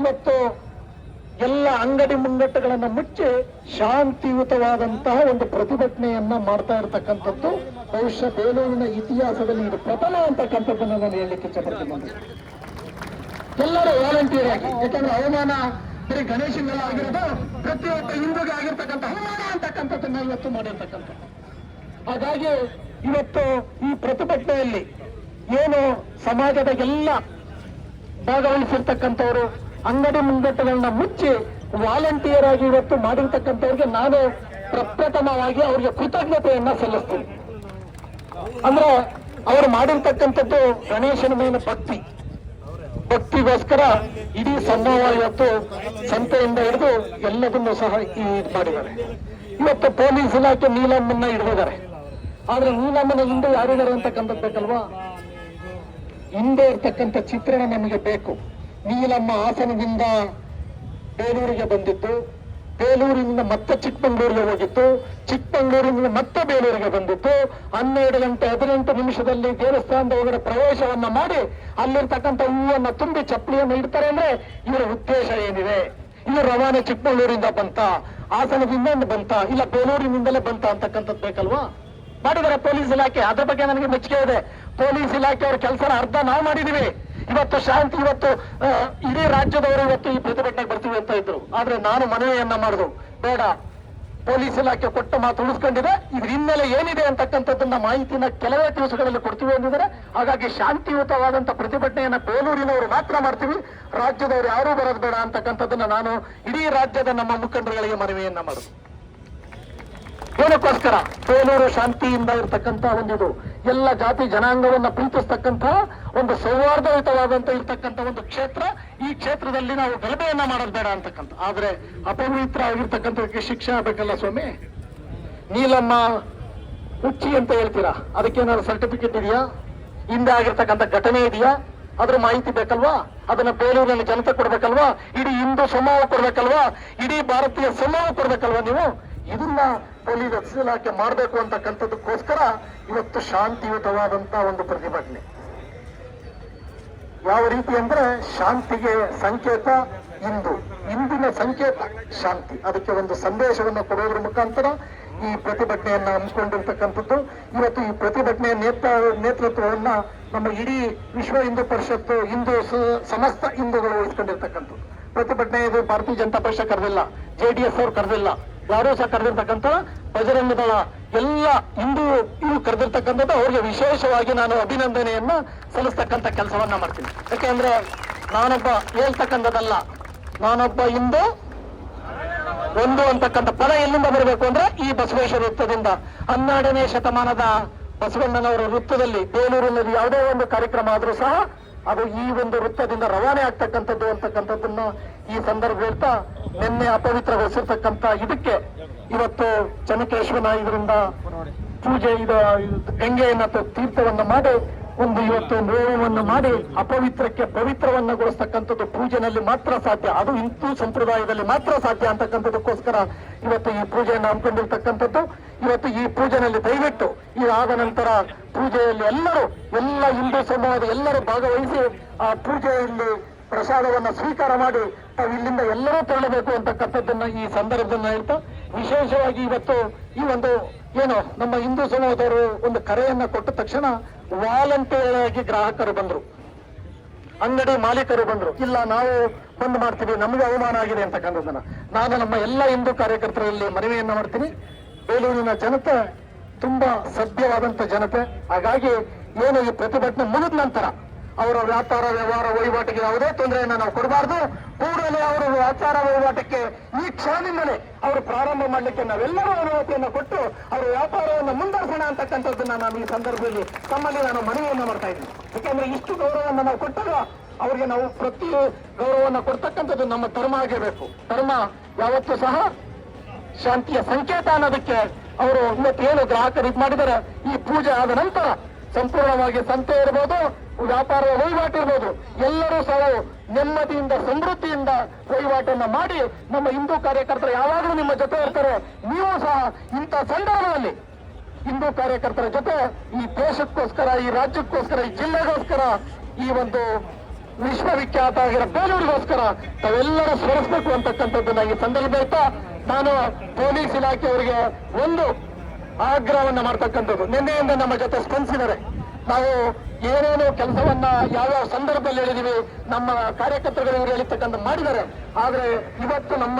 ಇವತ್ತು ಎಲ್ಲ ಅಂಗಡಿ ಮುಂಗಟ್ಟುಗಳನ್ನ ಮುಚ್ಚಿ ಶಾಂತಿಯುತವಾದಂತಹ ಒಂದು ಪ್ರತಿಭಟನೆಯನ್ನ ಮಾಡ್ತಾ ಇರತಕ್ಕಂಥದ್ದು ಬಹುಶಃ ಬೇಲೂರಿನ ಇತಿಹಾಸದಲ್ಲಿ ಇದು ಪ್ರಥಮ ಅಂತಕ್ಕಂಥದ್ದನ್ನ ನಾನು ಹೇಳಲಿಕ್ಕೆ ಇಷ್ಟಪಡ್ತೀನಿ ನಾನು. ಎಲ್ಲರೂ ವಾಲಂಟಿಯರ್ ಆಗಿ, ಯಾಕಂದ್ರೆ ಅವಮಾನ ಬರೀ ಗಣೇಶನಿಗೆಲ್ಲ ಆಗಿರೋದು, ಪ್ರತಿಯೊಬ್ಬ ಹಿಂದೂಗೆ ಆಗಿರ್ತಕ್ಕಂಥ ಅವಮಾನ ಅಂತಕ್ಕಂಥದ್ದನ್ನ ಇವತ್ತು ಮಾಡಿರ್ತಕ್ಕಂಥದ್ದು ಹಾಗಾಗಿ ಇವತ್ತು ಈ ಪ್ರತಿಭಟನೆಯಲ್ಲಿ ಏನು ಸಮಾಜದ ಎಲ್ಲ ಭಾಗವಹಿಸಿರ್ತಕ್ಕಂಥವರು, ಅಂಗಡಿ ಮುಂಗಟ್ಟುಗಳನ್ನ ಮುಚ್ಚಿ ವಾಲಂಟಿಯರ್ ಆಗಿ ಇವತ್ತು ಮಾಡಿರ್ತಕ್ಕಂಥವ್ರಿಗೆ ನಾನು ಪ್ರಪ್ರಥಮವಾಗಿ ಅವ್ರಿಗೆ ಕೃತಜ್ಞತೆಯನ್ನ ಸಲ್ಲಿಸ್ತೀನಿ ಅಂದ್ರೆ ಅವರು ಮಾಡಿರ್ತಕ್ಕಂಥದ್ದು ಗಣೇಶನ ಮೇಲೆ ಭಕ್ತಿ. ಭಕ್ತಿಗೋಸ್ಕರ ಇಡೀ ಸಮೂಹ ಇವತ್ತು ಸಂತೆಯಿಂದ ಹಿಡಿದು ಎಲ್ಲದನ್ನು ಸಹ ಈ ಮಾಡಿದ್ದಾರೆ. ಇವತ್ತು ಪೊಲೀಸ್ ಇಲಾಖೆ ನೀಲಮ್ಮನ್ನ ಹಿಡಿದಿದ್ದಾರೆ. ಆದ್ರೆ ನೀಲಮ್ಮನ ಹಿಂದೆ ಯಾರಿದ್ದಾರೆ ಅಂತಕ್ಕಂಥದ್ದು ಬೇಕಲ್ವಾ? ಹಿಂದೆ ಇರ್ತಕ್ಕಂಥ ಚಿತ್ರಣ ನಮಗೆ ಬೇಕು. ನೀಲಮ್ಮ ಹಾಸನದಿಂದ ಬೇಲೂರಿಗೆ ಬಂದಿತ್ತು ಬೇಲೂರಿನಿಂದ ಮತ್ತೆ ಚಿಕ್ಕಮಂಗ್ಳೂರಿಗೆ ಹೋಗಿತ್ತು, ಚಿಕ್ಕಮಂಗ್ಳೂರಿನಿಂದ ಮತ್ತೆ ಬೇಲೂರಿಗೆ ಬಂದಿತ್ತು. ಹನ್ನೆರಡು ಗಂಟೆ, ಹದಿನೆಂಟು ನಿಮಿಷದಲ್ಲಿ ದೇವಸ್ಥಾನದ ಒಳಗಡೆ ಪ್ರವೇಶವನ್ನ ಮಾಡಿ ಅಲ್ಲಿರ್ತಕ್ಕಂಥ ಹೂವನ್ನ ತುಂಬಿ ಚಪ್ಪಲಿಯನ್ನು ಇಡ್ತಾರೆ ಅಂದ್ರೆ ಇವರ ಉದ್ದೇಶ ಏನಿದೆ? ಇದು ರವಾನೆ ಚಿಕ್ಕಮಂಗ್ಳೂರಿಂದ ಬಂತ, ಹಾಸನದಿಂದ ಬಂತ, ಇಲ್ಲ ಬೇಲೂರಿನಿಂದಲೇ ಬಂತ ಅಂತಕ್ಕಂಥದ್ದು ಬೇಕಲ್ವಾ? ಮಾಡಿದರೆ ಪೊಲೀಸ್ ಇಲಾಖೆ. ಅದ್ರ ಬಗ್ಗೆ ನನಗೆ ಮೆಚ್ಚುಗೆ ಇದೆ. ಪೊಲೀಸ್ ಇಲಾಖೆ ಅವ್ರ ಕೆಲಸನ ಅರ್ಧ ನಾವು ಮಾಡಿದೀವಿ. ಇವತ್ತು ಶಾಂತಿ, ಇವತ್ತು ಇಡೀ ರಾಜ್ಯದವರು ಇವತ್ತು ಈ ಪ್ರತಿಭಟನೆಗೆ ಬರ್ತೀವಿ ಅಂತ ಇದ್ರು. ಆದ್ರೆ ನಾನು ಮನವಿಯನ್ನ ಮಾಡುದು, ಬೇಡ. ಪೊಲೀಸ್ ಇಲಾಖೆ ಕೊಟ್ಟ ಮಾತು ಉಳಿಸ್ಕೊಂಡಿದೆ. ಇದ್ರ ಹಿನ್ನೆಲೆ ಏನಿದೆ ಅಂತಕ್ಕಂಥದ್ದನ್ನ ಮಾಹಿತಿನ ಕೆಲವೇ ದಿವಸಗಳಲ್ಲಿ ಕೊಡ್ತೀವಿ ಅಂದಿದ್ದಾರೆ. ಹಾಗಾಗಿ ಶಾಂತಿಯುತವಾದಂತ ಪ್ರತಿಭಟನೆಯನ್ನ ಬೇಲೂರಿನವರು ಮಾತ್ರ ಮಾಡ್ತೀವಿ. ರಾಜ್ಯದವರು ಯಾರೂ ಬರೋದು ಬೇಡ ಅಂತಕ್ಕಂಥದ್ದನ್ನ ನಾನು ಇಡೀ ರಾಜ್ಯದ ನಮ್ಮ ಮುಖಂಡರುಗಳಿಗೆ ಮನವಿಯನ್ನ ಮಾಡುದು. ಏನಕ್ಕೋಸ್ಕರ? ಬೇಲೂರು ಶಾಂತಿಯಿಂದ ಇರ್ತಕ್ಕಂಥ ಒಂದಿದು. ಎಲ್ಲ ಜಾತಿ ಜನಾಂಗವನ್ನ ಪ್ರೀತಿಸ್ತಕ್ಕಂತಹ ಒಂದು ಸೌಹಾರ್ದಯುತವಾದಂತ ಇರ್ತಕ್ಕಂಥ ಒಂದು ಕ್ಷೇತ್ರ, ಈ ಕ್ಷೇತ್ರದಲ್ಲಿ ನಾವು ಗಲಭೆಯನ್ನ ಮಾಡೋದು ಬೇಡ ಅಂತಕ್ಕಂಥ. ಆದ್ರೆ ಅಪವಿತ್ರ ಆಗಿರ್ತಕ್ಕಂಥದಕ್ಕೆ ಶಿಕ್ಷೆ ಆಗ್ಬೇಕಲ್ಲ ಸ್ವಾಮಿ? ನೀಲಮ್ಮ ಹುಚ್ಚಿ ಅಂತ ಹೇಳ್ತೀರಾ? ಅದಕ್ಕೇನಾದ್ರು ಸರ್ಟಿಫಿಕೇಟ್ ಇದೆಯಾ? ಹಿಂದೆ ಆಗಿರ್ತಕ್ಕಂಥ ಘಟನೆ ಇದೆಯಾ? ಅದ್ರ ಮಾಹಿತಿ ಬೇಕಲ್ವಾ? ಅದನ್ನ ಬೇಲೂರಿನಲ್ಲಿ ಜನತೆ ಕೊಡ್ಬೇಕಲ್ವಾ? ಇಡೀ ಹಿಂದೂ ಸಮೂಹ ಕೊಡ್ಬೇಕಲ್ವಾ? ಇಡೀ ಭಾರತೀಯ ಸಮೂಹ ಕೊಡ್ಬೇಕಲ್ವಾ ನೀವು? ಇದನ್ನ ಪೊಲೀಸ್ ಇಲಾಖೆ ಮಾಡಬೇಕು ಅಂತಕ್ಕಂಥದಕ್ಕೋಸ್ಕರ ಇವತ್ತು ಶಾಂತಿಯುತವಾದಂತ ಒಂದು ಪ್ರತಿಭಟನೆ. ಯಾವ ರೀತಿ ಅಂದ್ರೆ ಶಾಂತಿಗೆ ಸಂಕೇತ ಇಂದು. ಇಂದಿನ ಸಂಕೇತ ಶಾಂತಿ. ಅದಕ್ಕೆ ಒಂದು ಸಂದೇಶವನ್ನು ಕೊಡೋದ್ರ ಮುಖಾಂತರ ಈ ಪ್ರತಿಭಟನೆಯನ್ನ ಹಮ್ಮಿಕೊಂಡಿರ್ತಕ್ಕಂಥದ್ದು ಇವತ್ತು ಈ ಪ್ರತಿಭಟನೆಯ ನೇತ ನೇತೃತ್ವವನ್ನ ನಮ್ಮ ಇಡೀ ವಿಶ್ವ ಹಿಂದೂ ಪರಿಷತ್ತು, ಹಿಂದೂ ಸಮಸ್ತ ಹಿಂದೂಗಳು ವಹಿಸ್ಕೊಂಡಿರ್ತಕ್ಕಂಥದ್ದು ಪ್ರತಿಭಟನೆ ಇದು ಭಾರತೀಯ ಜನತಾ ಪಕ್ಷ ಕರೆದಿಲ್ಲ. ಜೆ ಡಿ ಎಸ್ ಅವ್ರು ಕರೆದಿಲ್ಲ. ಯಾರೂ ಸಹ ಕರೆದಿರ್ತಕ್ಕಂಥ ಬಜರಂಗ ಎಲ್ಲ ಹಿಂದೂ ಇವು ಕರೆದಿರ್ತಕ್ಕಂಥದ್ದು ಅವ್ರಿಗೆ ವಿಶೇಷವಾಗಿ ನಾನು ಅಭಿನಂದನೆಯನ್ನ ಸಲ್ಲಿಸ್ತಕ್ಕಂಥ ಕೆಲಸವನ್ನ ಮಾಡ್ತೀನಿ. ಯಾಕೆಂದ್ರೆ ನಾನೊಬ್ಬ ಹೇಳ್ತಕ್ಕಂಥದ್ದಲ್ಲ, ನಾನೊಬ್ಬ ಹಿಂದೂ, ಒಂದು ಅಂತಕ್ಕಂಥ ಪದ ಎಲ್ಲಿಂದ ಬರಬೇಕು ಅಂದ್ರೆ ಈ ಬಸವೇಶ್ವರ ವೃತ್ತದಿಂದ. ಹನ್ನೆರಡನೇ ಶತಮಾನದ ಬಸವಣ್ಣನವರ ವೃತ್ತದಲ್ಲಿ ಬೇಲೂರಿನಲ್ಲಿ ಯಾವುದೇ ಒಂದು ಕಾರ್ಯಕ್ರಮ ಆದ್ರೂ ಸಹ ಅದು ಈ ಒಂದು ವೃತ್ತದಿಂದ ರವಾನೆ ಆಗ್ತಕ್ಕಂಥದ್ದು ಅಂತಕ್ಕಂಥದ್ದನ್ನ ಈ ಸಂದರ್ಭ ಹೇಳ್ತಾ ನಿನ್ನೆ ಅಪವಿತ್ರಗೊಳಿಸಿರ್ತಕ್ಕಂಥ ಇದಕ್ಕೆ ಇವತ್ತು ಚನ್ನಕೇಶ್ವರ ಇದರಿಂದ ಪೂಜೆ ಇದು ಗಂಗೆಯನ್ನ ತೀರ್ಥವನ್ನ ಮಾಡಿ ಒಂದು ಇವತ್ತು ನೋವನ್ನು ಮಾಡಿ ಅಪವಿತ್ರಕ್ಕೆ ಪವಿತ್ರವನ್ನಗೊಳಿಸ್ತಕ್ಕಂಥದ್ದು ಪೂಜೆನಲ್ಲಿ ಮಾತ್ರ ಸಾಧ್ಯ. ಅದು ಹಿಂದೂ ಸಂಪ್ರದಾಯದಲ್ಲಿ ಮಾತ್ರ ಸಾಧ್ಯ ಅಂತಕ್ಕಂಥದಕ್ಕೋಸ್ಕರ ಇವತ್ತು ಈ ಪೂಜೆಯನ್ನು ಹಮ್ಮಿಕೊಂಡಿರ್ತಕ್ಕಂಥದ್ದು. ಇವತ್ತು ಈ ಪೂಜೆನಲ್ಲಿ ದಯವಿಟ್ಟು ಇದಾದ ನಂತರ ಪೂಜೆಯಲ್ಲಿ ಎಲ್ಲರೂ, ಎಲ್ಲ ಹಿಂದೂ ಸಮೂಹದ ಎಲ್ಲರೂ ಭಾಗವಹಿಸಿ ಆ ಪೂಜೆಯಲ್ಲಿ ಪ್ರಸಾದವನ್ನ ಸ್ವೀಕಾರ ಮಾಡಿ ತಾವು ಇಲ್ಲಿಂದ ಎಲ್ಲರೂ ತೆರಳಬೇಕು ಅಂತಕ್ಕಂಥದ್ದನ್ನ ಈ ಸಂದರ್ಭದಲ್ಲಿ ಹೇಳ್ತಾ ವಿಶೇಷವಾಗಿ ಇವತ್ತು ಈ ಒಂದು ಏನು ನಮ್ಮ ಹಿಂದೂ ಸಮೂಹದವರು ಒಂದು ಕರೆಯನ್ನ ಕೊಟ್ಟ ತಕ್ಷಣ ವಾಲಂಟಿಯರ್ ಆಗಿ ಗ್ರಾಹಕರು ಬಂದರು. ಅಂಗಡಿ ಮಾಲೀಕರು ಬಂದ್ರು. ಇಲ್ಲ, ನಾವು ಬಂದ್ ಮಾಡ್ತೀವಿ, ನಮಗೆ ಅವಮಾನ ಆಗಿದೆ ಅಂತಕ್ಕಂಥದ್ದನ್ನ ನಾನು ನಮ್ಮ ಎಲ್ಲ ಹಿಂದೂ ಕಾರ್ಯಕರ್ತರಲ್ಲಿ ಮನವಿಯನ್ನ ಮಾಡ್ತೀನಿ. ಬೇಲೂರಿನ ಜನತೆ ತುಂಬಾ ಸಭ್ಯವಾದಂತ ಜನತೆ. ಹಾಗಾಗಿ ಏನು ಈ ಪ್ರತಿಭಟನೆ ಮುಗಿದ ನಂತರ ಅವರ ವ್ಯಾಪಾರ ವ್ಯವಹಾರ ವಹಿವಾಟಿಗೆ ಯಾವುದೇ ತೊಂದರೆಯನ್ನ ನಾವು ಕೊಡಬಾರ್ದು. ಕೂಡಲೇ ಅವರ ವ್ಯಾಪಾರ ವಹಿವಾಟಕ್ಕೆ ಈ ಕ್ಷಣದಿಂದಲೇ ಅವರು ಪ್ರಾರಂಭ ಮಾಡಲಿಕ್ಕೆ ನಾವೆಲ್ಲರೂ ಅನುಮತಿಯನ್ನು ಕೊಟ್ಟು ಅವರ ವ್ಯಾಪಾರವನ್ನು ಮುಂದರ್ಸೋಣ ಅಂತಕ್ಕಂಥದ್ದನ್ನ ನಾನು ಈ ಸಂದರ್ಭದಲ್ಲಿ ತಮ್ಮಲ್ಲಿ ನಾನು ಮನವಿಯನ್ನ ಮಾಡ್ತಾ ಇದ್ದೀನಿ. ಯಾಕೆಂದ್ರೆ ಇಷ್ಟು ಗೌರವವನ್ನು ನಾವು ಕೊಟ್ಟಾಗ ಅವರಿಗೆ ನಾವು ಪ್ರತಿ ಗೌರವವನ್ನು ಕೊಡ್ತಕ್ಕಂಥದ್ದು ನಮ್ಮ ಧರ್ಮ ಆಗಿರಬೇಕು. ಧರ್ಮ ಯಾವತ್ತೂ ಸಹ ಶಾಂತಿಯ ಸಂಕೇತ ಅನ್ನೋದಕ್ಕೆ ಅವರು ಇವತ್ತು ಏನು ಗ್ರಾಹಕರು ಇದು ಮಾಡಿದರೆ ಈ ಪೂಜೆ ಆದ ನಂತರ ಸಂಪೂರ್ಣವಾಗಿ ಸಂತೆ ಇರ್ಬೋದು ವ್ಯಾಪಾರ ವಹಿವಾಟು ಇರ್ಬೋದು. ಎಲ್ಲರೂ ಸಹ ನೆಮ್ಮದಿಯಿಂದ, ಸಮೃದ್ಧಿಯಿಂದ ವಹಿವಾಟನ್ನ ಮಾಡಿ ನಮ್ಮ ಹಿಂದೂ ಕಾರ್ಯಕರ್ತರು ಯಾವಾಗಲೂ ನಿಮ್ಮ ಜೊತೆ ಇರ್ತಾರೆ. ನೀವು ಸಹ ಇಂಥ ಸಂದರ್ಭದಲ್ಲಿ ಹಿಂದೂ ಕಾರ್ಯಕರ್ತರ ಜೊತೆ ಈ ದೇಶಕ್ಕೋಸ್ಕರ, ಈ ರಾಜ್ಯಕ್ಕೋಸ್ಕರ, ಈ ಜಿಲ್ಲೆಗೋಸ್ಕರ, ಈ ಒಂದು ವಿಶ್ವವಿಖ್ಯಾತ ಆಗಿರೋ ಬೇಲೂರಿಗೋಸ್ಕರ ತಾವೆಲ್ಲರೂ ಸ್ಮರಿಸಬೇಕು ಅಂತಕ್ಕಂಥದ್ದು ಈ ಸಂದರ್ಭ ನಾನು ಪೊಲೀಸ್ ಇಲಾಖೆಯವರಿಗೆ ಒಂದು ಆಗ್ರಹವನ್ನ ಮಾಡ್ತಕ್ಕಂಥದ್ದು. ನಿನ್ನೆಯಿಂದ ನಮ್ಮ ಜೊತೆ ಸ್ಪಂದಿಸಿದ್ದಾರೆ. ನಾವು ಏನೇನು ಕೆಲಸವನ್ನ ಯಾವ್ಯಾವ ಸಂದರ್ಭದಲ್ಲಿ ಹೇಳಿದೀವಿ, ನಮ್ಮ ಕಾರ್ಯಕರ್ತರು ಹೇಳಿರ್ತಕ್ಕಂಥ ಮಾಡಿದ್ದಾರೆ. ಆದ್ರೆ ಇವತ್ತು ನಮ್ಮ